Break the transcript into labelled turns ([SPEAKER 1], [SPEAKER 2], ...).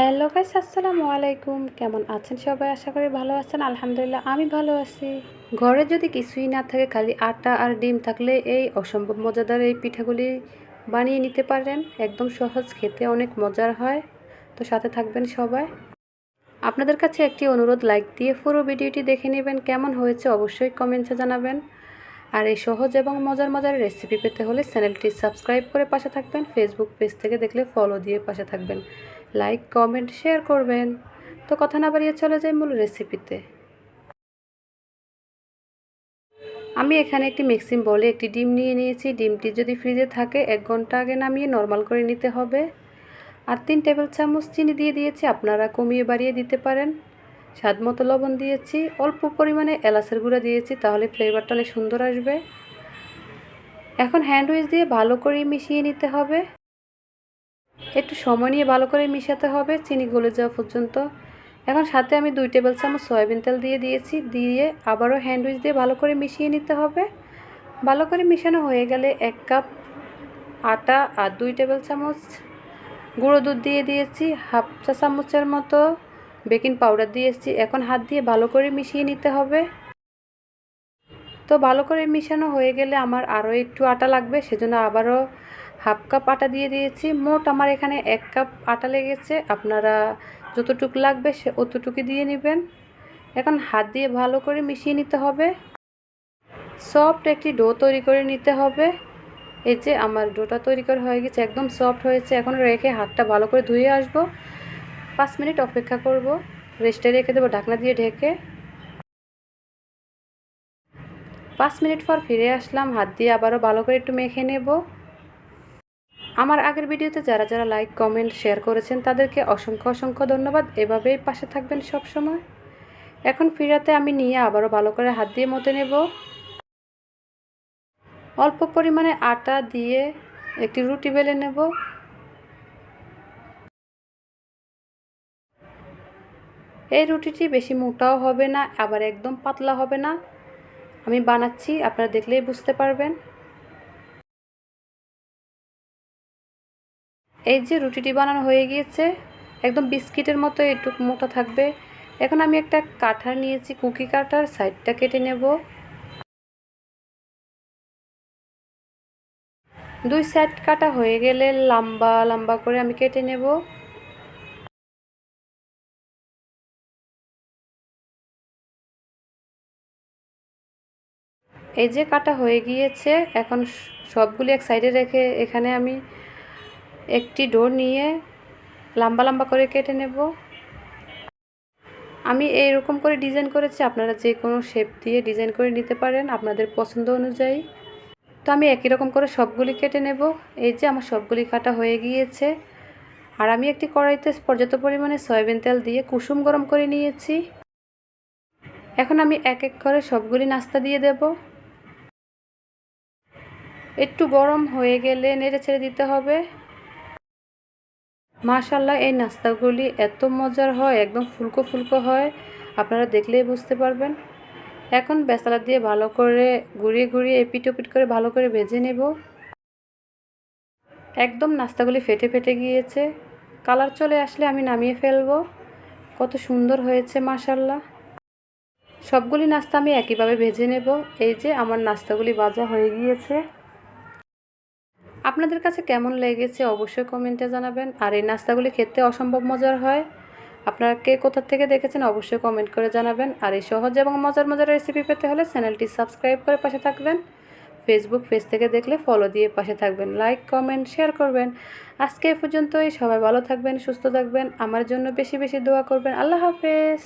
[SPEAKER 1] Hello guys, আসসালামু আলাইকুম। কেমন আছেন সবাই? আশা করি ভালো আছেন। আলহামদুলিল্লাহ, আমি ভালো আছি। ঘরে যদি কিছুই না থাকে, খালি আটা আর ডিম থাকলে এই অসম্ভব মজাদার এই পিঠাগুলি বানিয়ে নিতে পারেন। একদম সহজ, খেতে অনেক মজার হয়। তো সাথে থাকবেন সবাই। আপনাদের কাছে একটি অনুরোধ, লাইক দিয়ে পুরো ভিডিওটি দেখে নেবেন। কেমন হয়েছে অবশ্যই কমেন্টে জানাবেন। আর এই সহজ এবং মজার মজার রেসিপি পেতে হলে চ্যানেলটি সাবস্ক্রাইব করে পাশে থাকবেন। ফেসবুক পেজ থেকে দেখলে ফলো দিয়ে পাশে থাকবেন। লাইক কমেন্ট শেয়ার করবেন। তো কথা না বাড়িয়ে চলে যাই মূল রেসিপিতে আমি এখানে একটি মিক্সিং বলে একটি ডিম নিয়ে নিয়েছি। ডিমটি যদি ফ্রিজে থাকে, এক ঘণ্টা আগে নামিয়ে নর্মাল করে নিতে হবে। আর তিন টেবিল চামচ চিনি দিয়ে দিয়েছি, আপনারা কমিয়ে বাড়িয়ে দিতে পারেন। স্বাদ মতো লবণ দিয়েছি, অল্প পরিমাণে এলাচের গুঁড়া দিয়েছি, তাহলে ফ্লেভারটা অনেক সুন্দর আসবে। এখন হ্যান্ড উইচ দিয়ে ভালো করে মিশিয়ে নিতে হবে। একটু সময় নিয়ে ভালো করে মিশাতে হবে, চিনি গলে যাওয়া পর্যন্ত। এখন সাথে আমি দুই টেবিল চামচ সয়াবিন তেল দিয়ে দিয়েছি, দিয়ে আবারও হ্যান্ড উইচ দিয়ে ভালো করে মিশিয়ে নিতে হবে। ভালো করে মিশানো হয়ে গেলে এক কাপ আটা আর দুই টেবিল চামচ গুঁড়ো দুধ দিয়ে দিয়েছি, হাফ চা চামচের মতো বেকিং পাউডার দিয়েছি। এখন হাত দিয়ে ভালো করে মিশিয়ে নিতে হবে। তো ভালো করে মিশানো হয়ে গেলে আমার আরও একটু আটা লাগবে, সেজন্য আবারও হাফ কাপ আটা দিয়ে দিয়েছি। মোট আমার এখানে এক কাপ আটা লেগেছে। আপনারা যতটুকু লাগবে সে অতটুকু দিয়ে নেবেন। এখন হাত দিয়ে ভালো করে মিশিয়ে নিতে হবে। সফট একটি ডো তৈরি করে নিতে হবে। এই যে আমার ডোটা তৈরি করে হয়ে গেছে, একদম সফট হয়েছে। এখন রেখে হাতটা ভালো করে ধুয়ে আসব। পাঁচ মিনিট অপেক্ষা করব। রেস্টে রেখে দেবো ঢাকনা দিয়ে ঢেকে। পাঁচ মিনিট পর ফিরে আসলাম। হাত দিয়ে আবারও ভালো করে একটু মেখে নেব। আমার আগের ভিডিওতে যারা যারা লাইক কমেন্ট শেয়ার করেছেন, তাদেরকে অসংখ্য অসংখ্য ধন্যবাদ। এভাবেই পাশে থাকবেন সব সময় এখন ফিরাতে আমি নিয়ে আবারও ভালো করে হাত দিয়ে মতে নেব। অল্প পরিমাণে আটা দিয়ে একটি রুটি বেলে নেব। এই রুটিটি বেশি মোটাও হবে না, আবার একদম পাতলা হবে না। আমি বানাচ্ছি, আপনারা দেখলেই বুঝতে পারবেন। এই যে রুটিটি বানানো হয়ে গিয়েছে, একদম বিস্কিটের মতো একটু মোটা থাকবে। এখন আমি একটা কাঠার নিয়েছি, কুকি কাটার সাইডটা কেটে নেব। দুই সাইড কাটা হয়ে গেলে লম্বা লম্বা করে আমি কেটে নেব। এই যে কাটা হয়ে গিয়েছে, এখন সবগুলি এক সাইডে রেখে এখানে আমি একটি ডোর নিয়ে লম্বা লম্বা করে কেটে নেব। আমি এই রকম করে ডিজাইন করেছি, আপনারা যে কোনো শেপ দিয়ে ডিজাইন করে নিতে পারেন আপনাদের পছন্দ অনুযায়ী। তো আমি একই রকম করে সবগুলি কেটে নেব। এই যে আমার সবগুলি কাটা হয়ে গিয়েছে। আর আমি একটি কড়াইতে পর্যাপ্ত পরিমাণে সয়াবিন তেল দিয়ে কুসুম গরম করে নিয়েছি। এখন আমি এক এক করে সবগুলি নাস্তা দিয়ে দেব। একটু গরম হয়ে গেলে নেড়ে ছেড়ে দিতে হবে। মাশাল্লাহ এই নাস্তাগুলি এত মজার হয়, একদম ফুলকো ফুলকো হয়, আপনারা দেখলেই বুঝতে পারবেন। এখন বেসালা দিয়ে ভালো করে ঘুরিয়ে ঘুরিয়ে এপিট ওপিট করে ভালো করে ভেজে নেব। একদম নাস্তাগুলি ফেটে ফেটে গিয়েছে। কালার চলে আসলে আমি নামিয়ে ফেলব। কত সুন্দর হয়েছে মাশাল্লাহ সবগুলি নাস্তা আমি একইভাবে ভেজে নেব। এই যে আমার নাস্তাগুলি ভাজা হয়ে গিয়েছে। আপনাদের কাছে কেমন লেগেছে অবশ্যই কমেন্টে জানাবেন। আর এই নাস্তাগুলি খেতে অসম্ভব মজার হয়। আপনারা কে কোথা থেকে দেখেছেন অবশ্যই কমেন্ট করে জানাবেন। আর এই সহজ এবং মজার মজার রেসিপি পেতে হলে চ্যানেলটি সাবস্ক্রাইব করে পাশে থাকবেন। ফেসবুক পেজ থেকে দেখলে ফলো দিয়ে পাশে থাকবেন। লাইক কমেন্ট শেয়ার করবেন। আজকে এ পর্যন্তই। সবাই ভালো থাকবেন, সুস্থ থাকবেন। আমার জন্য বেশি বেশি দোয়া করবেন। আল্লাহ হাফেজ।